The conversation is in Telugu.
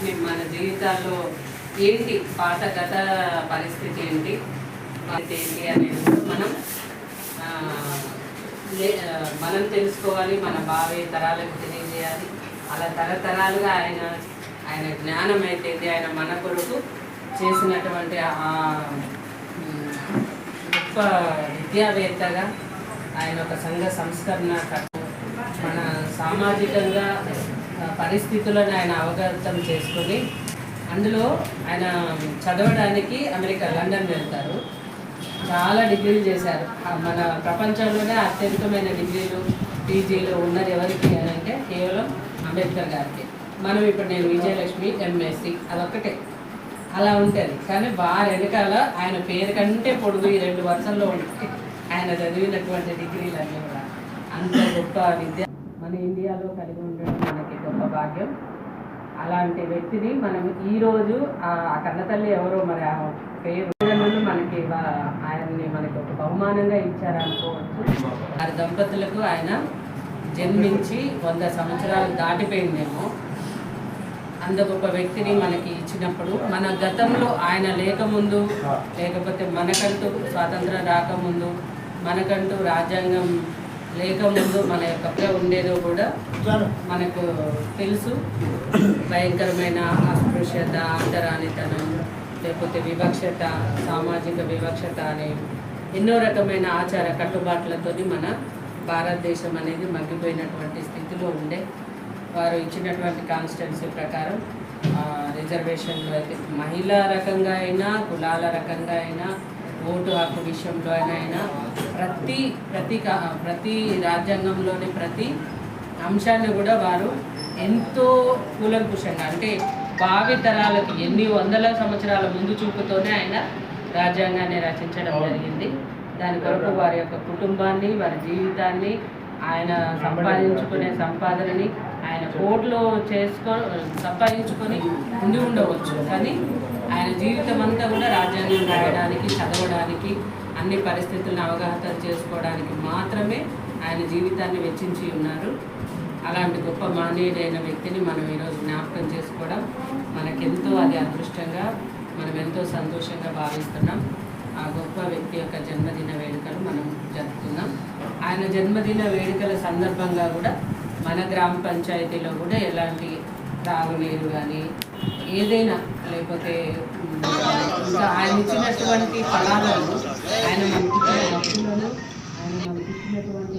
వాటిని మన జీవితాల్లో ఏంటి పాత గత పరిస్థితి ఏంటి? ఏంటి అనేది మనం మనం తెలుసుకోవాలి మన భావి తరాలకు తెలియజేయాలి. అలా తరతరాలుగా ఆయన ఆయన జ్ఞానం అయితే ఆయన మన కొరకు చేసినటువంటి ఆ గొప్ప విద్యావేత్తగా ఆయన ఒక సంఘ సంస్కరణ మన సామాజికంగా పరిస్థితులను ఆయన అవగతం చేసుకొని అందులో ఆయన చదవడానికి అమెరికా లండన్ వెళ్తారు. చాలా డిగ్రీలు చేశారు. మన ప్రపంచంలోనే అత్యధికమైన డిగ్రీలు పీజీలు ఉన్నది ఎవరికి అని అంటే కేవలం అంబేద్కర్ గారికి. మనం ఇప్పుడు నేను విజయలక్ష్మి ఎంఎస్సి అదొక్కటే. అలా ఉంటుంది. కానీ వారి వెనకాల ఆయన పేరు కంటే పొడుగు ఈ రెండు వరుసల్లో ఉంటాయి ఆయన చదివినటువంటి డిగ్రీలన్నీ కూడా అంత గొప్ప విద్య మన ఇండియాలో కలిగి ఉండడం మనకి గొప్ప భాగ్యం. అలాంటి వ్యక్తిని మనం ఈరోజు ఆ ఆ కన్నతల్లి ఎవరో మరి ఆ పేరు మనకి ఆయన్ని మనకి ఒక బహుమానంగా ఇచ్చారనుకోవచ్చు. వారి దంపతులకు ఆయన జన్మించి వంద సంవత్సరాలు దాటిపోయిందేమో. అంత గొప్ప వ్యక్తిని మనకి ఇచ్చినప్పుడు మన గతంలో ఆయన లేకముందు లేకపోతే మనకంటూ స్వాతంత్రం రాకముందు మనకంటూ రాజ్యాంగం లేకముందు మన యొక్క ఉండేదో కూడా మనకు తెలుసు. భయంకరమైన అస్పృశ్యత అంతరానితనం లేకపోతే వివక్షత సామాజిక వివక్షత అనే ఎన్నో రకమైన ఆచార కట్టుబాట్లతోని మన భారతదేశం అనేది మగ్గిపోయినటువంటి స్థితిలో ఉండే. వారు ఇచ్చినటువంటి కాన్స్టిట్యున్సీ ప్రకారం ఆ, రిజర్వేషన్లు అయితే మహిళా రకంగా అయినా కులాల రకంగా అయినా ఓటు హక్కు విషయంలో అయినా ప్రతి ప్రతి ప్రతి రాజ్యాంగంలోని ప్రతి అంశాన్ని కూడా వారు ఎంతో కూలంకుషంగా అంటే భావి తరాలకి ఎన్ని వందల సంవత్సరాల ముందు చూపుతోనే ఆయన రాజ్యాంగాన్ని రచించడం జరిగింది. దాని కొరకు వారి యొక్క కుటుంబాన్ని వారి జీవితాన్ని ఆయన సంపాదించుకునే సంపాదనని ఆయన కోర్టులో చేసుకో సంపాదించుకొని ఉండి ఉండవచ్చు. కానీ ఆయన జీవితం అంతా కూడా రాజ్యాంగం రాయడానికి చదవడానికి అన్ని పరిస్థితులను అవగాహన చేసుకోవడానికి మాత్రమే ఆయన జీవితాన్ని వెచ్చించి ఉన్నారు. అలాంటి గొప్ప మానవుడైన వ్యక్తిని మనం ఈరోజు జ్ఞాపకం చేసుకోవడం మనకెంతో అది అదృష్టంగా మనం ఎంతో సంతోషంగా భావిస్తున్నాం. ఆ గొప్ప వ్యక్తి యొక్క జన్మదిన వేడుకలు మనం జరుపుతున్నాం ఆయన జన్మదిన వేడుకల సందర్భంగా కూడా మన గ్రామ పంచాయతీలో కూడా ఎలాంటి తాగునీరు కానీ ఏదైనా లేకపోతే ఇంకా ఆయన ఇచ్చినటువంటి ఫలాలను ఆయన మనకి ఆయన మనకి ఇచ్చినటువంటి